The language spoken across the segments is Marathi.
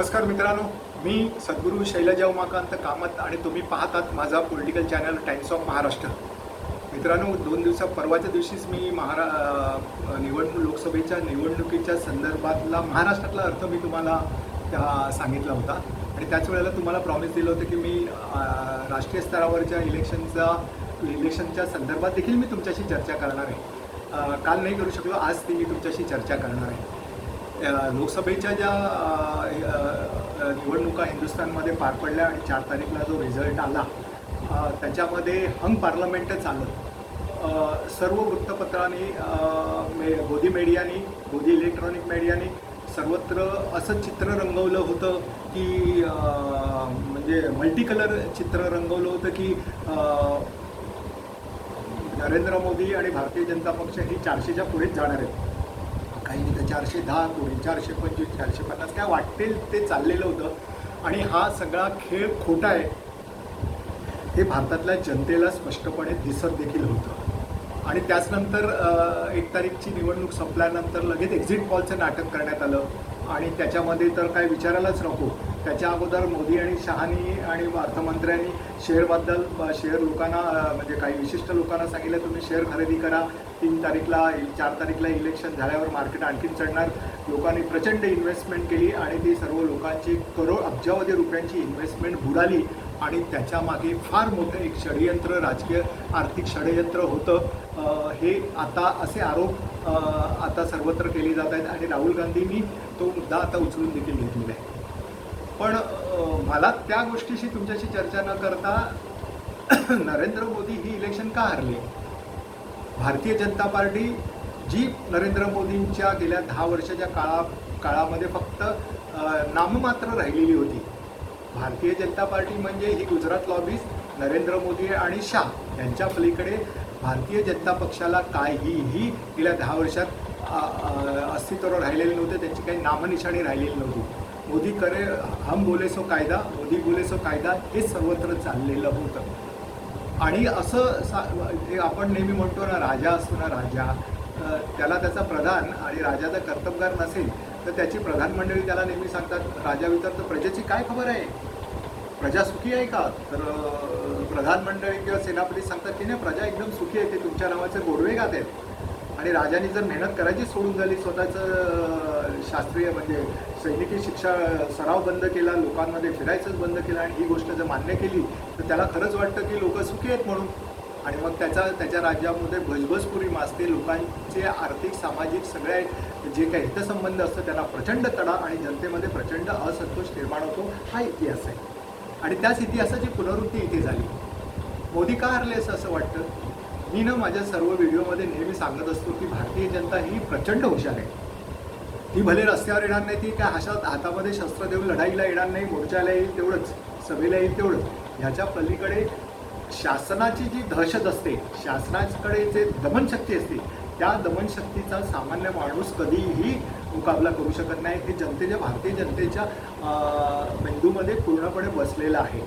नमस्कार मित्रांनो मी सद्गुरू शैलजा उमाकांत कामत आणि तुम्ही पाहतात माझा political channel times of Maharashtra मित्रांनो दोन दिवसा परवाच्या दिवशीच मी महारा निवडणूक लोकसभेच्या निवडणुकीच्या संदर्भातला महाराष्ट्रातला अर्थ मी तुम्हाला त्या सांगितला होता. आणि त्याच वेळेला तुम्हाला प्रॉमिस दिलं होतं की मी राष्ट्रीय स्तरावरच्या इलेक्शनचा इलेक्शनच्या संदर्भात देखील मी तुमच्याशी चर्चा करणार आहे. काल नाही करू शकलो आज ती मी तुमच्याशी चर्चा करणार आहे. लोकसभेच्या ज्या निवडणुका हिंदुस्थानमध्ये पार पडल्या आणि चार तारीखला जो रिझल्ट आला त्याच्यामध्ये हंग पार्लमेंटच आलं सर्व वृत्तपत्रांनी मे गोदी मीडियानी गोदी इलेक्ट्रॉनिक मीडियानी सर्वत्र असं चित्र रंगवलं होतं की म्हणजे मल्टी कलर चित्र रंगवलं होतं की नरेंद्र मोदी आणि भारतीय जनता पक्ष ही चारशेच्या पुढेच जाणार आहेत. काही तर चारशे दहा कोणी चारशे पंचवीस चारशे पन्नास काय वाटेल ते चाललेलं होतं. आणि हा सगळा खेळ खोटा आहे. हे भारतातल्या जनतेला स्पष्टपणे दिसत देखील होतं. आणि त्याचनंतर एक तारीखची निवडणूक संपल्यानंतर लगेच एक्झिट पॉलचं नाटक करण्यात आलं. आणि त्याच्यामध्ये तर काय विचारायलाच नको. त्याच्या अगोदर मोदी आणि शहानी आणि अर्थमंत्र्यांनी शेअरबद्दल शेअर लोकांना म्हणजे काही विशिष्ट लोकांना सांगितलं तुम्ही शेअर खरेदी करा. तीन तारीखला चार तारीखला इलेक्शन झाल्यावर मार्केट आणखीन चढणार. लोकांनी प्रचंड इन्व्हेस्टमेंट केली आणि ती सर्व लोकांची करोड अब्जावधी रुपयांची इन्व्हेस्टमेंट बुडाली. आणि त्याच्यामागे फार मोठं एक षडयंत्र राजकीय आर्थिक षडयंत्र होतं. हे आता असे आरोप आता सर्वत्र केले जात आहेत. आणि राहुल गांधींनी तो मुद्दा आता उचलून देखील घेतलेला आहे. पण मला त्या गोष्टीशी तुमच्याशी चर्चा न करता नरेंद्र मोदी ही इलेक्शन का हरले? भारतीय जनता पार्टी जी नरेंद्र मोदींच्या गेल्या दहा वर्षाच्या काळा काळामध्ये फक्त नाममात्र राहिलेली होती. भारतीय जनता पार्टी म्हणजे ही गुजरात लॉबीज नरेंद्र मोदी आणि शाह यांच्या पलीकडे भारतीय जनता पक्षाला काहीही गेल्या दहा वर्षात अस्तित्व अस्तित्वावर राहिलेले नव्हते त्यांची काही नामनिशाणी राहिलेली नव्हती. मोदी करे हम बोले सो कायदा मोदी बोले सो कायदा हे सर्वत्र चाललेलं होतं. आणि असं सा आपण नेहमी म्हणतो ना राजा असतो ना राजा त्याला त्याचा प्रधान आणि राजाचा कर्तबगार नसेल तर त्याची प्रधान मंडळी त्याला नेहमी सांगतात राजा विचारतं प्रजेची काय खबर आहे? प्रजा सुखी आहे का? तर प्रधानमंडळी किंवा सेनापती सांगतात की नाही प्रजा एकदम सुखी आहे ते तुमच्या नावाचे गोडवे गात आहेत. आणि राजाने जर मेहनत करायची सोडून झाली स्वतःचं शास्त्रीय म्हणजे सैनिकी शिक्षा सराव बंद केला लोकांमध्ये फिरायचंच बंद केलं आणि ही गोष्ट जर मान्य केली तर त्याला खरंच वाटतं की लोक सुखी आहेत म्हणून. आणि मग त्याचा त्याच्या राज्यामध्ये भजबजपुरी माजते लोकांचे आर्थिक सामाजिक सगळे जे काही हितसंबंध असतं त्यांना प्रचंड तडा आणि जनतेमध्ये प्रचंड असंतोष निर्माण होतो. हा इतिहास आहे. आणि त्याच इतिहासाची पुनरावृत्ती इथे झाली. मोदी का हरले असं असं वाटतं? मी ना माझ्या सर्व व्हिडिओमध्ये नेहमी सांगत असतो की भारतीय जनता ही प्रचंड हुशार आहे. ती भले रस्त्यावर येणार नाही ती काय हशात हातामध्ये शस्त्र देऊन लढाईला येणार नाही मोर्चाला येईल तेवढंच सभेला येईल तेवढंच. ह्याच्या पलीकडे शासनाची जी दहशत असते शासनाकडे जे दमनशक्ती असते त्या दमनशक्तीचा सामान्य माणूस कधीही मुकाबला करू शकत नाही. हे जनतेच्या भारतीय जनतेच्या अं, मेंदूमध्ये पूर्णपणे बसलेलं आहे.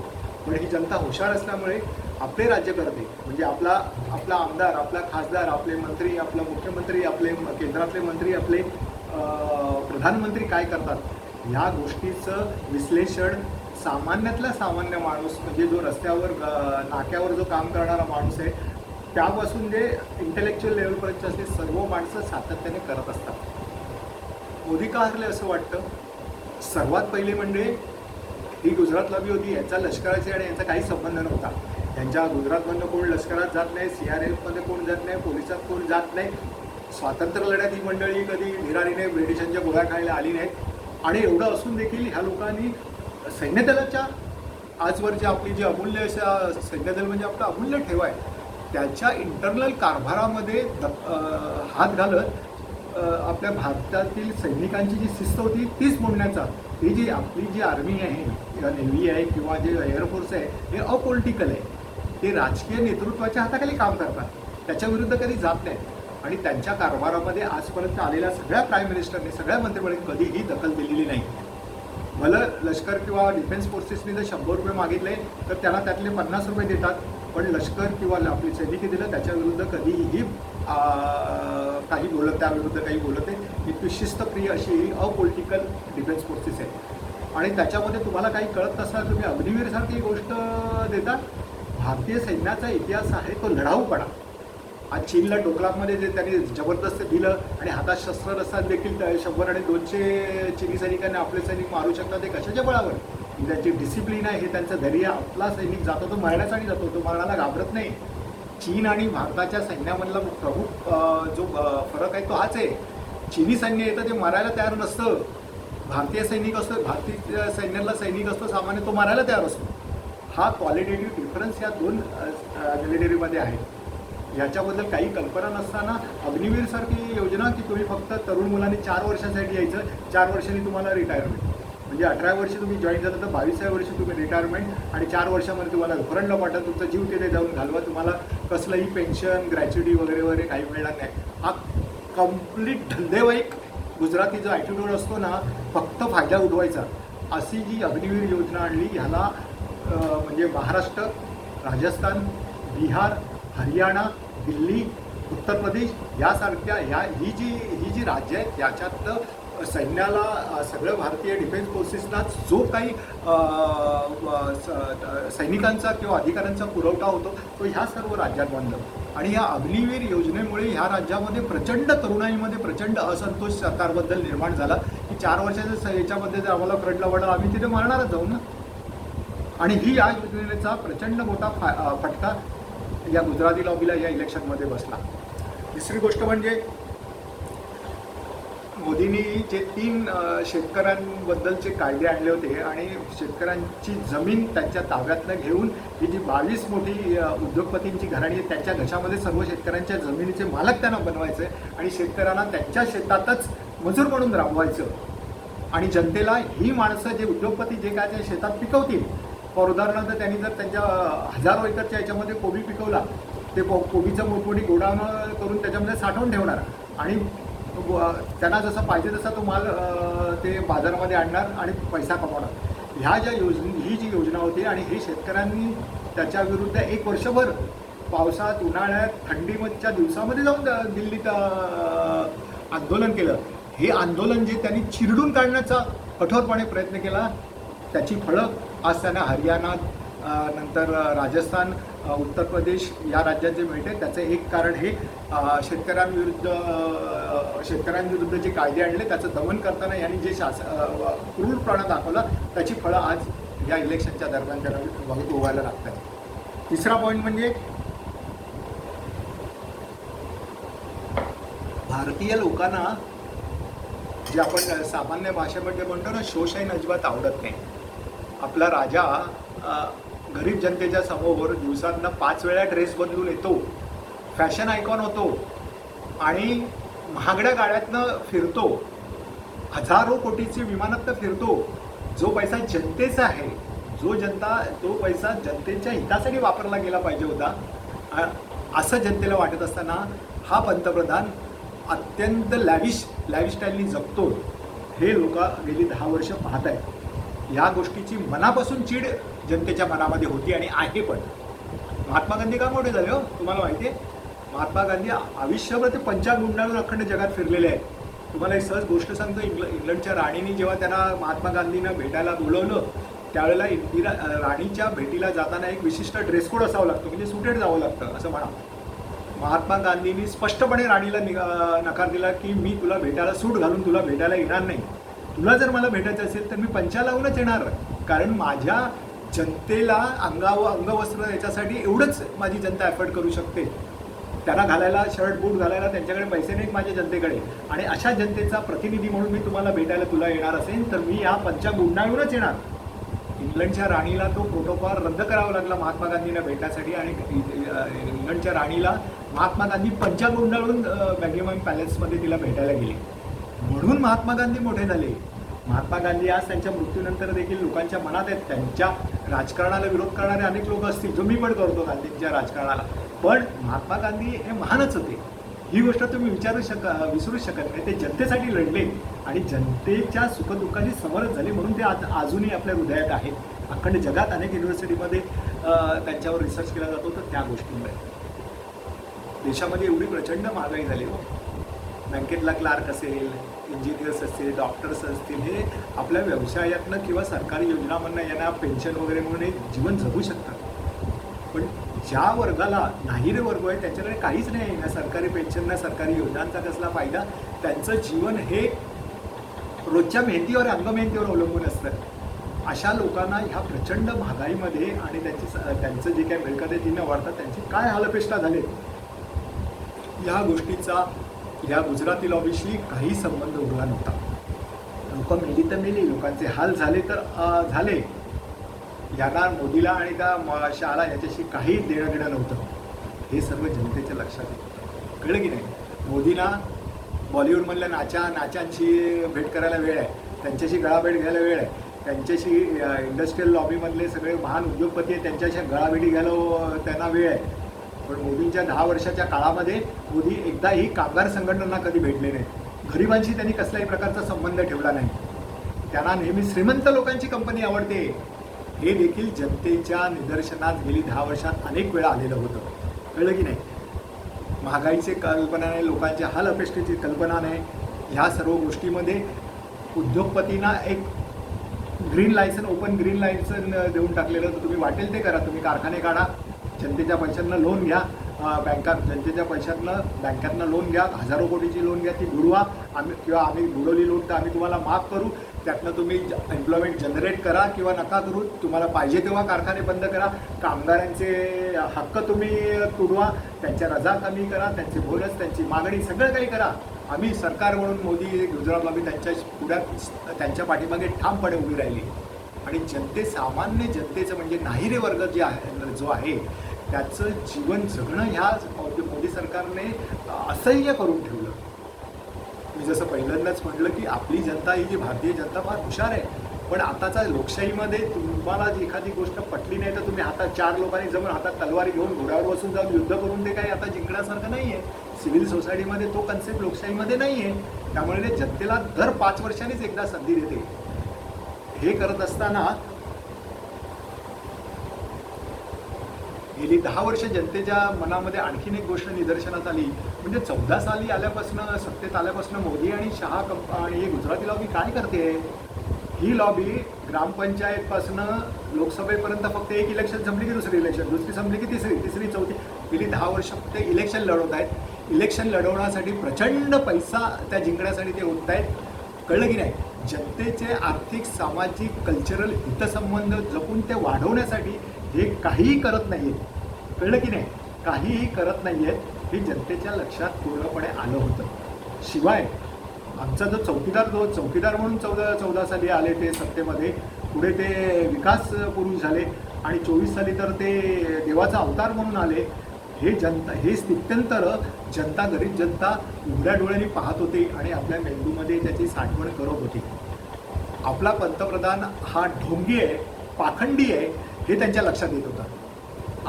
पण ही जनता हुशार असल्यामुळे आपले राज्यकर्ते म्हणजे आपला आपला आमदार आपला खासदार आपले मंत्री आपला मुख्यमंत्री आपले केंद्रातले मंत्री आपले अं, प्रधानमंत्री काय करतात? ह्या गोष्टीचं विश्लेषण सामान्यातला सामान्य माणूस म्हणजे जो रस्त्यावर नाक्यावर जो काम करणारा माणूस आहे त्यापासून जे इंटेलेक्च्युअल लेवलपर्यंत असते सर्व माणसं सातत्याने करत असतात. मोदी का हरले असं वाटतं. सर्वात पहिले म्हणजे ही गुजरात लॉबी होती याचा लष्कराची आणि याचा काही संबंध नव्हता. त्यांच्या गुजरातमधनं कोण लष्करात जात नाही सी आर एफमध्ये कोण जात नाही पोलिसात कोण जात नाही स्वातंत्र्य लढ्यात ही मंडळी कधी निरारीने ब्रिटिशांच्या गोळ्या खायला आली नाहीत. आणि एवढं असून देखील ह्या लोकांनी सैन्यदलाच्या आजवर जे आपली जी अमूल्य अशा सैन्यदल म्हणजे आपलं अमूल्य ठेवा आहे त्याच्या इंटरनल कारभारामध्ये हात घालत आपल्या भारतातील सैनिकांची जी शिस्त होती तीच मोडण्याचा ही जी आपली जी आर्मी आहे किंवा नेव्ही आहे किंवा जे एअरफोर्स आहे हे अपॉलिटिकल आहे. ते राजकीय नेतृत्वाच्या हाताखाली काम करतात. त्याच्या विरुद्ध कधी जात नाहीत आणि त्यांच्या कारभारामध्ये आजपर्यंत आलेल्या सगळ्या प्राईम मिनिस्टरने सगळ्या मंत्रिमंडळी कधीही दखल दिलेली नाही. भलं लष्कर किंवा डिफेन्स फोर्सेसने जर शंभर रुपये मागितले तर त्यांना त्यातले पन्नास रुपये देतात. पण लष्कर किंवा आपले सैनिकी दिलं त्याच्याविरुद्ध कधीही काही बोलत त्याविरुद्ध काही बोलत नाही. इतकी शिस्तप्रिय अशी ही अपॉलिटिकल डिफेन्स फोर्सेस आहे आणि त्याच्यामध्ये तुम्हाला काही कळत नसणार तुम्ही अग्निवीरसारखी गोष्ट देता. भारतीय सैन्याचा इतिहास आहे तो लढाऊपणा. आज चीनला डोकलाममध्ये जे त्यांनी जबरदस्त दिलं आणि हातात शस्त्र नसतात देखील शंभर आणि दोनशे चिनी सैनिकांनी आपले सैनिक मारू शकतात ते कशाच्या बळावर? त्यांची डिसिप्लिन आहे हे त्यांचं धैर्य आपला सैनिक जातो तो मरण्यासाठी जातो तो मरणाला घाबरत नाही. चीन आणि भारताच्या सैन्यामधला प्रमुख जो फरक आहे तो हाच आहे. चिनी सैन्य येतं ते मारायला तयार नसतं. भारतीय सैनिक असतो भारतीय सैन्याला सैनिक असतो सामान्य तो मारायला तयार असतो. हा क्वालिटेटिव्ह डिफरन्स या दोन मिलिटरीमध्ये आहे. याच्याबद्दल काही कल्पना नसताना अग्निवीरसारखी योजना की तुम्ही फक्त तरुण मुलांनी चार वर्षासाठी यायचं चार वर्षांनी तुम्हाला रिटायरमेंट म्हणजे अठरा वर्षी तुम्ही जॉईन झालं तर बावीसाव्या वर्षी तुम्ही रिटायरमेंट आणि चार वर्षामध्ये तुम्हाला घोरणला पाठवा तुमचा जीव तिथे जाऊन घालवा. तुम्हाला कसलंही पेन्शन ग्रॅच्युटी वगैरे वगैरे काही मिळणार नाही. हा कंप्लीट धंदेवाईक गुजराती जो ॲटिट्यूड असतो ना फक्त फायदा उठवायचा. अशी जी अग्निवीर योजना आणली ह्याला म्हणजे महाराष्ट्र राजस्थान बिहार हरियाणा दिल्ली उत्तर प्रदेश यासारख्या ह्या ही जी ही जी राज्य आहेत याच्यातलं सैन्याला सगळं भारतीय डिफेन्स फोर्सेसला जो काही सैनिकांचा किंवा अधिकाऱ्यांचा पुरवठा होतो तो ह्या सर्व राज्यात बंद आणि या अग्निवीर योजनेमुळे ह्या राज्यामध्ये प्रचंड तरुणाईमध्ये प्रचंड असंतोष सरकारबद्दल निर्माण झाला. की चार वर्षाच्या स- याच्यामध्ये जर आम्हाला फ्रंटला वाढला आम्ही तिथे मारणारच जाऊ ना? आणि ही या योजनेचा प्रचंड मोठा फा फटका या गुजराती लॉबीला या इलेक्शनमध्ये बसला. दुसरी गोष्ट म्हणजे मोदींनी जे तीन शेतकऱ्यांबद्दलचे कायदे आणले होते आणि शेतकऱ्यांची जमीन त्यांच्या ताब्यातनं घेऊन ही जी बावीस मोठी उद्योगपतींची घराणी आहे त्यांच्या घशामध्ये सर्व शेतकऱ्यांच्या जमिनीचे मालक त्यांना बनवायचे आणि शेतकऱ्यांना त्यांच्या शेतातच मजूर म्हणून राबवायचं. आणि जनतेला ही माणसं जे उद्योगपती जे काय त्या शेतात पिकवतील फॉर उदाहरणार्थ त्यांनी जर त्यांच्या हजारो एकरच्या याच्यामध्ये कोबी पिकवला ते को कोबीचं मोठमोठी गोडावणं करून त्याच्यामध्ये साठवून ठेवणार. आणि त्यांना जसं पाहिजे तसा तो माल ते बाजारामध्ये आणणार आणि पैसा कमावणार. ह्या ज्या योजने ही जी योजना होती आणि हे शेतकऱ्यांनी त्याच्या विरुद्ध एक वर्षभर पावसात उन्हाळ्यात थंडीमधच्या दिवसामध्ये जाऊन दिल्लीत आंदोलन केलं. हे आंदोलन जे त्यांनी चिरडून काढण्याचा कठोरपणे प्रयत्न केला त्याची फळं आज त्यांना हरियाणा नंतर राजस्थान उत्तर प्रदेश या राज्यात जे मिळते. त्याचं एक कारण हे शेतकऱ्यांविरुद्ध शेतकऱ्यांविरुद्ध जे कायदे आणले त्याचं दमन करताना यांनी जे शास क्रूरपणा दाखवला त्याची फळं आज या इलेक्शनच्या दरम्यान त्यांना बघत उभायला लागत आहेत तिसरा पॉईंट म्हणजे भारतीय लोकांना जे आपण सामान्य भाषेमध्ये म्हणतो ना शोषण अजिबात आवडत नाही. आपला राजा गरीब जनतेच्या समोर दिवसातनं पाच वेळा ड्रेस बदलून येतो. फॅशन आयकॉन होतो. आणि महागड्या गाड्यातनं फिरतो. हजारो कोटीचे विमानातनं फिरतो. जो पैसा जनतेचा आहे जो जनता तो पैसा जनतेच्या हितासाठी वापरला गेला पाहिजे होता. असं जनतेला वाटत असताना हा पंतप्रधान अत्यंत लॅविश लॅविश स्टाईलनी जगतो. हे लोक गेली दहा वर्ष पाहत आहेत या गोष्टीची मनापासून चीड जनतेच्या मनामध्ये होती आणि आहे पण. महात्मा गांधी का मोठे झाले हो? तुम्हाला माहिती आहे? महात्मा गांधी आयुष्यभर ते पंचांग गुंडाळून अखंड जगात फिरलेले आहेत. तुम्हाला एक सहज गोष्ट सांगतो इंग्ल इंग्लंडच्या राणीने जेव्हा त्यांना महात्मा गांधींना भेटायला बोलवलं त्यावेळेला इंदिरा राणीच्या भेटीला जाताना एक विशिष्ट ड्रेस कोड असावा लागतो म्हणजे सुटेड जावं लागतं असं म्हणा महात्मा गांधींनी स्पष्टपणे राणीला नि- नकार दिला की मी तुला भेटायला सूट घालून तुला भेटायला येणार नाही. तुला जर मला भेटायचं असेल तर मी पंचालावूनच येणार. कारण माझ्या जनतेला अंगाव अंगवस्त्र याच्यासाठी एवढंच माझी जनता एफर्ट करू शकते. त्यांना घालायला शर्ट बूट घालायला त्यांच्याकडे पैसे नाहीत माझ्या जनतेकडे. आणि अशा जनतेचा प्रतिनिधी म्हणून मी तुम्हाला भेटायला तुला येणार असेल तर मी या पंचा गुंडाळूनच येणार. इंग्लंडच्या राणीला तो प्रोटोकॉल रद्द करावा लागला महात्मा गांधींना भेटण्यासाठी आणि इंग्लंडच्या राणीला महात्मा गांधी पंचा गुंडाळून बॅगिमॅन पॅलेसमध्ये तिला भेटायला गेले. म्हणून महात्मा गांधी मोठे झाले. महात्मा गांधी आज त्यांच्या मृत्यूनंतर देखील लोकांच्या मनात आहेत. त्यांच्या राजकारणाला विरोध करणारे अनेक लोक असतील जो मी पण करतो गांधींच्या राजकारणाला. पण महात्मा गांधी हे महानच होते. ही गोष्ट तुम्ही विचारू शक विसरू शकत नाही. ते जनतेसाठी लढले आणि जनतेच्या सुखदुःखाची समरस झाले म्हणून ते आज अजूनही आपल्या हृदयात आहेत अखंड जगात अनेक युनिव्हर्सिटीमध्ये त्यांच्यावर रिसर्च केला जातो. तर त्या गोष्टीमुळे देशामध्ये एवढी प्रचंड महागाई झाली हो. बँकेतला क्लार्क असेल इंजिनियर्स असतील डॉक्टर्स असतील हे आपल्या व्यवसायातनं किंवा सरकारी योजनामधनं यांना पेन्शन वगैरे म्हणून जीवन जगू शकतात. पण ज्या वर्गाला नाहीरे वर्ग आहे त्यांच्याकडे काहीच नाही ना सरकारी पेन्शन ना सरकारी योजनांचा कसला फायदा? त्यांचं जीवन हे रोजच्या मेहनतीवर अंगमेहनतीवर अवलंबून असतं. अशा लोकांना ह्या प्रचंड महागाईमध्ये आणि त्यांची त्यांचं जे काही मिळकत आहे ती न वाढतात त्यांची काय हालअपेष्टा झाले या गोष्टीचा या गुजराती लॉबीशी काही संबंध उरला नव्हता. लोकं मेली तर मेली लोकांचे हाल झाले तर झाले. यांना मोदीला आणि त्या म- याच्याशी काही देणं घेणं नव्हतं. हे सर्व जनतेच्या लक्षात येतं कळलं की नाही? मोदींना बॉलिवूडमधल्या नाचा नाचांची भेट करायला वेळ आहे. त्यांच्याशी गळाभेट घ्यायला वेळ आहे. त्यांच्याशी इंडस्ट्रीयल लॉबीमधले सगळे महान उद्योगपती आहेत त्यांच्याशी गळाभेटी घ्यायला त्यांना वेळ आहे. पण मोदींच्या दहा वर्षाच्या काळामध्ये मोदी एकदाही कामगार संघटनांना कधी भेटले नाही गरिबांशी त्यांनी कसल्याही प्रकारचा संबंध ठेवला नाही. त्यांना नेहमी श्रीमंत लोकांची कंपनी आवडते. हे देखील जनतेच्या निदर्शनात गेली दहा वर्षात अनेक वेळा आलेलं होतं. कळलं की नाही? महागाईची कल्पना नाही लोकांच्या हाल अपेक्षेची कल्पना नाही. ह्या सर्व गोष्टीमध्ये उद्योगपतींना एक green license open green license देऊन टाकलेलं तर तुम्ही वाटेल ते करा तुम्ही कारखाने काढा. जनतेच्या पैशातनं लोन घ्या. बँका जनतेच्या पैशातनं बँकातनं लोन घ्या. हजारो कोटीची लोन घ्या. ती बुडवा. आम्ही किंवा आम्ही बुडवली लोन तर आम्ही तुम्हाला माफ करू. त्यातनं तुम्ही एम्प्लॉयमेंट जनरेट करा किंवा नका करू. तुम्हाला पाहिजे तेव्हा कारखाने बंद करा. कामगारांचे हक्क तुम्ही तुडवा. त्यांच्या रजा कमी करा. त्यांचे बोनस त्यांची मागणी सगळं काही करा. आम्ही सरकार म्हणून मोदी गुजरात आम्ही त्यांच्या पुढ्यात त्यांच्या पाठीमागे ठामपणे उभी राहिली. आणि जनते सामान्य जनतेचं म्हणजे नाहीरे वर्ग जे आहे जो आहे त्याचं जीवन जगणं ह्या मोदी सरकारने असह्य करून ठेवलं. मी जसं पहिल्यांदाच म्हटलं की आपली जनता ही जी भारतीय जनता फार हुशार आहे पण आताचा लोकशाहीमध्ये तुम्हाला जी एखादी गोष्ट पटली नाही तर तुम्ही हातात चार लोकांनी जमून हातात तलवारी घेऊन घोड्यावर बसून जाऊन युद्ध करून ते काही आता जिंकण्यासारखं नाही आहे सिव्हिल सोसायटीमध्ये तो कन्सेप्ट लोकशाहीमध्ये नाही आहे त्यामुळे जनतेला दर पाच वर्षांनीच एकदा संधी देते. हे करत असताना गेली दहा वर्ष जनतेच्या मनामध्ये आणखीन एक गोष्ट निदर्शनात आली. म्हणजे चौदा साली आल्यापासून सत्तेत आल्यापासून मोदी आणि शहा कंप आणि हे गुजराती लॉबी काय करते? ही लॉबी ग्रामपंचायतपासून लोकसभेपर्यंत फक्त एक इलेक्शन संपली की दुसरी इलेक्शन दुसरी संपली की तिसरी? तिसरी चौथी? गेली दहा वर्ष फक्त इलेक्शन लढवत आहेत. इलेक्शन लढवण्यासाठी प्रचंड पैसा त्या जिंकण्यासाठी ते होत आहेत. कळलं की नाही? जनतेचे आर्थिक सामाजिक कल्चरल हितसंबंध जपून ते वाढवण्यासाठी हे काहीही करत नाही आहेत कळलं की नाही? काहीही करत नाही आहेत हे जनतेच्या लक्षात पूर्णपणे आलं होतं. शिवाय आमचा जो चौकीदार जो चौकीदार म्हणून चौदा चौदा साली आले ते सत्तेमध्ये. पुढे ते विकास पुरुष झाले आणि चोवीस साली तर ते देवाचा अवतार म्हणून आले. हे जनता हे स्थित्यंतर जनता गरीब जनता उघड्या डोळ्यांनी पाहत होते आणि आपल्या मेंदूमध्ये त्याची साठवण करत होती. आपला पंतप्रधान हा ढोंगी आहे पाखंडी आहे हे त्यांच्या लक्षात येत होतं.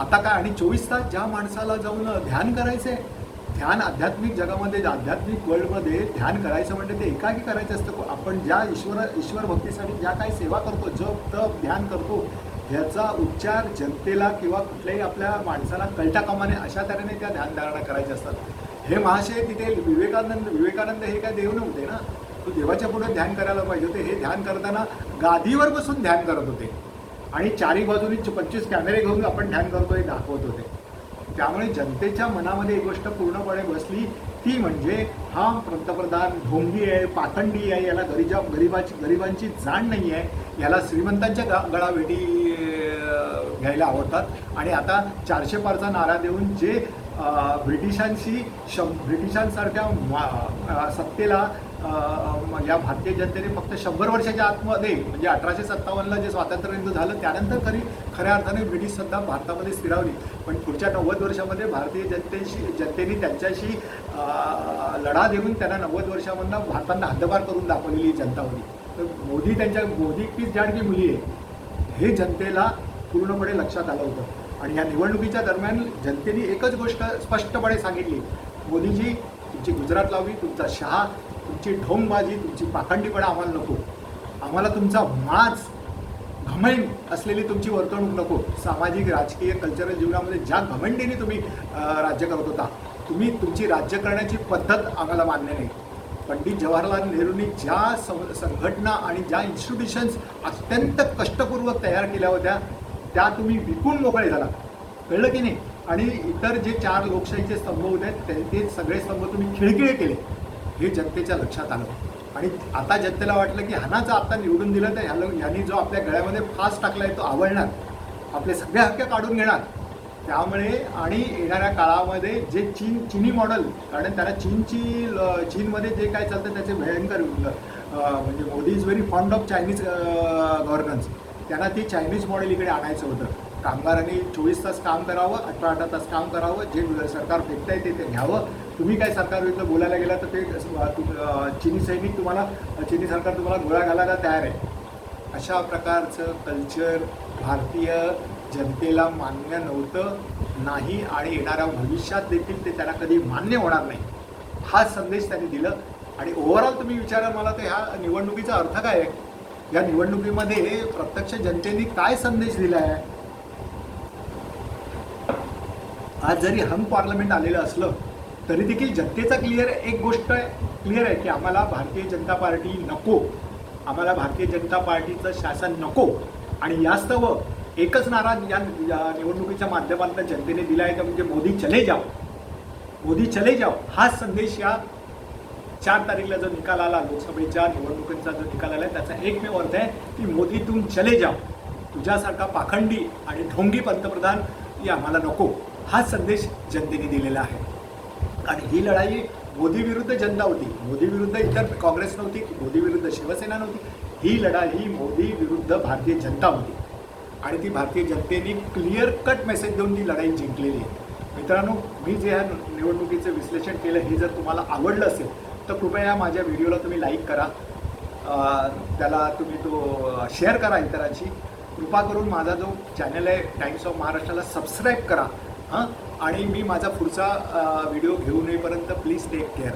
आता काय आणि चोवीस तास ज्या माणसाला जाऊन ध्यान करायचं आहे ध्यान आध्यात्मिक जगामध्ये आध्यात्मिक वर्ल्डमध्ये ध्यान करायचं म्हणजे ते एकाकी करायचं असतं. आपण ज्या ईश्वर ईश्वर भक्तीसाठी ज्या काही सेवा करतो जप तप ध्यान करतो ह्याचा उच्चार जनतेला किंवा कुठल्याही आपल्या माणसाला कळता कामाने अशा तऱ्हेने त्या ध्यानधारणा करायच्या असतात. हे महाशय तिथे विवेकानंद विवेकानंद हे काय देव नव्हते ना? तो देवाच्या पुढे ध्यान करायला पाहिजे होते. हे ध्यान करताना गादीवर बसून ध्यान करत होते. आणि चारी बाजूनी पंचवीस कॅमेरे घेऊन आपण ध्यान करतो हे दाखवत होते. त्यामुळे जनतेच्या मनामध्ये एक गोष्ट पूर्णपणे बसली. ती म्हणजे हा पंतप्रधान ढोंगी आहे पाखंडी आहे याला गरीजा गरिबाची गरिबांची जाण नाही आहे. याला श्रीमंतांच्या गा गळाभेटी घ्यायला आवडतात. आणि आता चारशे पारचा नारा देऊन जे ब्रिटिशांशी शं ब्रिटिशांसारख्या मा- सत्तेला या भारतीय जनतेने फक्त शंभर वर्षाच्या आतमध्ये म्हणजे अठराशे सत्तावन्नला जे स्वातंत्र्य झालं त्यानंतर खरी खऱ्या अर्थाने ब्रिटिश सत्ता भारतामध्ये स्थिरावली. पण पुढच्या नव्वद वर्षामध्ये भारतीय जनतेशी जनतेने त्यांच्याशी लढा देऊन त्यांना नव्वद वर्षामधनं भारतांना हद्दपार करून दाखवलेली जनता होती. तर मोदी त्यांच्या मोदी तीच जाणकी मुली आहे हे जनतेला पूर्णपणे लक्षात आलं होतं. आणि या निवडणुकीच्या दरम्यान जनतेने एकच गोष्ट स्पष्टपणे सांगितली. मोदीजी तुमची गुजरात लावली तुमचा शहा तुमची ढोंगबाजी तुमची पाखंडीपणा आम्हाला नको. आम्हाला तुमचा माज घमंड असलेली तुमची वर्तणूक नको. सामाजिक राजकीय कल्चरल जीवनामध्ये ज्या घमंडीने तुम्ही राज्य करत होता तुम्ही तुमची राज्य करण्याची पद्धत आम्हाला मान्य नाही. पंडित जवाहरलाल नेहरूंनी ज्या सं संघटना आणि ज्या इन्स्टिट्यूशन्स अत्यंत कष्टपूर्वक तयार केल्या होत्या त्या तुम्ही विकून मोकळे झाला कळलं की नाही? आणि इतर जे चार लोकशाहीचे स्तंभ होते ते ते सगळे स्तंभ तुम्ही खिळखिळे केले. हे जनतेच्या लक्षात आलं. आणि आता जनतेला वाटलं की हानाचं आता निवडून दिलं तर ह्याला यांनी जो आपल्या गळ्यामध्ये फास टाकलाय तो आवडणार आपले सगळे हक्क काढून घेणार. त्यामुळे आणि येणाऱ्या काळामध्ये जे चीन चिनी मॉडेल कारण त्याला चीनची चीनमध्ये जे काय चालतं त्याचे भयंकर म्हणजे Modi is very fond of Chinese governance त्यांना ती चायनीज मॉडेल इकडे आणायचं होतं. कामगारांनी चोवीस तास काम करावं अठरा अठरा तास काम करावं जे सरकार फेकताय ते ते घ्यावं तुम्ही काय सरकारविरुद्ध बोलायला गेला तर ते चिनी सैनिक तुम्हाला चिनी सरकार तुम्हाला गोळा घालायला तयार आहे. अशा प्रकारचं कल्चर भारतीय जनतेला मान्य नव्हतं नाही आणि येणाऱ्या भविष्यात देखील ते त्यांना कधी मान्य होणार नाही. हा संदेश त्यांनी दिला. आणि ओव्हरऑल तुम्ही विचारा मला तर ह्या निवडणुकीचा अर्थ काय आहे? या निवडणुकीमध्ये प्रत्यक्ष जनतेने काय संदेश दिला आहे आज जरी हंग पार्लमेंट आलेलं असलं तरी देखील जनतेचा क्लिअर एक गोष्ट क्लिअर आहे की आम्हाला भारतीय जनता पार्टी नको. आम्हाला भारतीय जनता पार्टीचं शासन नको. आणि यास्तव एकच नारा या निवडणुकीच्या माध्यमातून जनतेने दिला आहे तो म्हणजे मोदी चले जाओ. मोदी चले जाओ. हा संदेश या चार तारीखला जो निकाल आला लोकसभेच्या निवडणुकीचा जो निकाल आला त्याचा एकमेव अर्थ आहे की मोदी तुम चले जाओ. तुझ्यासारखा पाखंडी आणि ढोंगी पंतप्रधान ही आम्हाला नको. हा संदेश जनतेने दिलेला आहे. आणि ही लढाई मोदी विरुद्ध जनता होती. मोदी विरुद्ध इतर काँग्रेस नव्हती मोदी विरुद्ध शिवसेना नव्हती. ही लढाई मोदी विरुद्ध भारतीय जनता होती. आणि ती भारतीय जनतेने क्लिअर कट मेसेज देऊन ती लढाई जिंकलेली आहे. मित्रांनो मी जे ह्या निवडणुकीचं विश्लेषण केलं हे जर तुम्हाला आवडलं असेल तर कृपया माझ्या व्हिडिओला तुम्ही लाईक करा. त्याला तुम्ही तो शेअर करा इतरांशी. कृपा करून माझा जो चॅनल आहे टाईम्स ऑफ महाराष्ट्राला सबस्क्राईब करा. हां? आणि मी माझा पुढचा व्हिडिओ घेऊन येईपर्यंत प्लीज टेक केअर